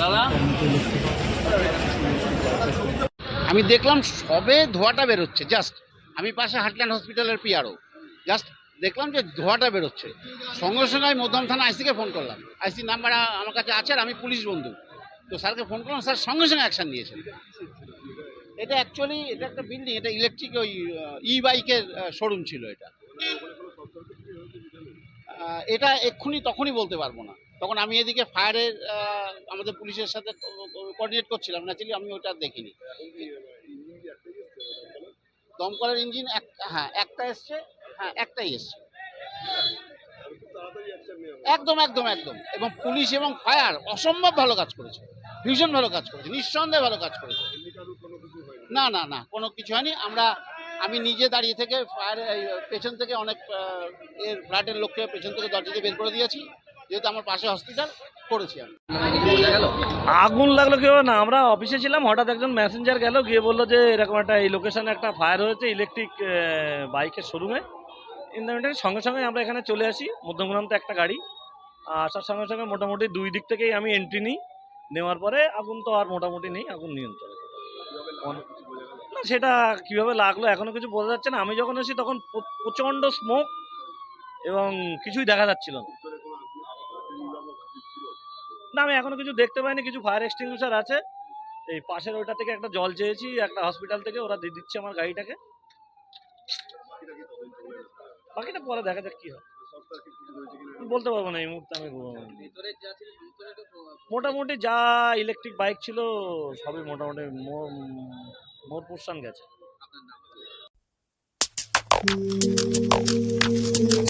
দাদা? আমি দেখলাম সবে ধোঁয়াটা বেরোচ্ছে জাস্ট আমি পাশে হাটল্যান্ড হসপিটালের পিআরও। জাস্ট দেখলাম যে ধোঁয়াটা বেরোচ্ছে। সঙ্গে সঙ্গে আমি মধ্যম থানা আইসিকে ফোন করলাম। আইসি নাম্বার আমার কাছে আছে আর আমি পুলিশ বন্ধু। তো স্যারকে ফোন করলাম, স্যার সঙ্গে সঙ্গে অ্যাকশন নিয়েছেন। এটা অ্যাকচুয়ালি এটা একটা বিল্ডিং এটা ইলেকট্রিক ওই ই বাইকের শোরুম ছিল এটা। এটা এক্ষুনি তখনই বলতে পারব না। তখন আমি এদিকে ফায়ারের আমাদের পুলিশের সাথে কোঅর্ডিনেট করছিলাম। ন্যাচুয়ালি আমি ওটা দেখিনি। দমকলের ইঞ্জিন এক হ্যাঁ একটা এসছে হ্যাঁ একটাই এসছে। একদম একদম একদম। এবং পুলিশ এবং ফায়ার অসম্ভব ভালো কাজ করেছে। ভীষণ ভালো কাজ করেছে। নিঃসন্দেহে ভালো কাজ করেছে। না না না, কোনো কিছু হয়নি। আমরা আমি নিজে দাঁড়িয়ে থেকে ফায়ার পেছন থেকে অনেক এর ফ্ল্যাটের লোককে পেছন থেকে দরজা দিয়ে বের করে দিয়েছি। যেহেতু আমার পাশে হসপিটাল করেছি আমি। আগুন লাগল কেউ না? আমরা অফিসে ছিলাম, হঠাৎ একজন মেসেঞ্জার গেল, গিয়ে বলল যে, এরকম একটা এই লোকেশনে একটা ফায়ার হয়েছে ইলেকট্রিক বাইকের শোরুমে ইন্টারনেটের সঙ্গে সঙ্গে আমরা এখানে চলে আসি মধ্যমগ্রামতে একটা গাড়ি। আসার সঙ্গে সঙ্গে মোটামুটি দুই দিক থেকেই আমি এন্ট্রি নিই। নেওয়ার পরে আগুন তো আর মোটামুটি নেই, আগুন নিয়ন্ত্রণে। না সেটা কীভাবে লাগল এখনও কিছু বোঝা যাচ্ছে না। আমি যখন এসেছি তখন প্র- প্রচণ্ড স্মোক এবং কিছুই দেখা যাচ্ছিল না। না, আমি এখনও কিছু দেখতে পাইনি, কিছু ফায়ার এক্সটিংগুইশার আছে। এই পাশের ওইটা থেকে একটা জল চেয়েছি, একটা হসপিটাল থেকে, ওরা দিয়ে দিচ্ছে আমার গাড়িটাকে। বাকিটা পরে দেখা যাক কি হয়। বলতে পারব না, এই মুহূর্তে আমি মোটামুটি যা ইলেকট্রিক বাইক ছিল, সবই মোটামুটি মোর মোর পোর্শন গেছে।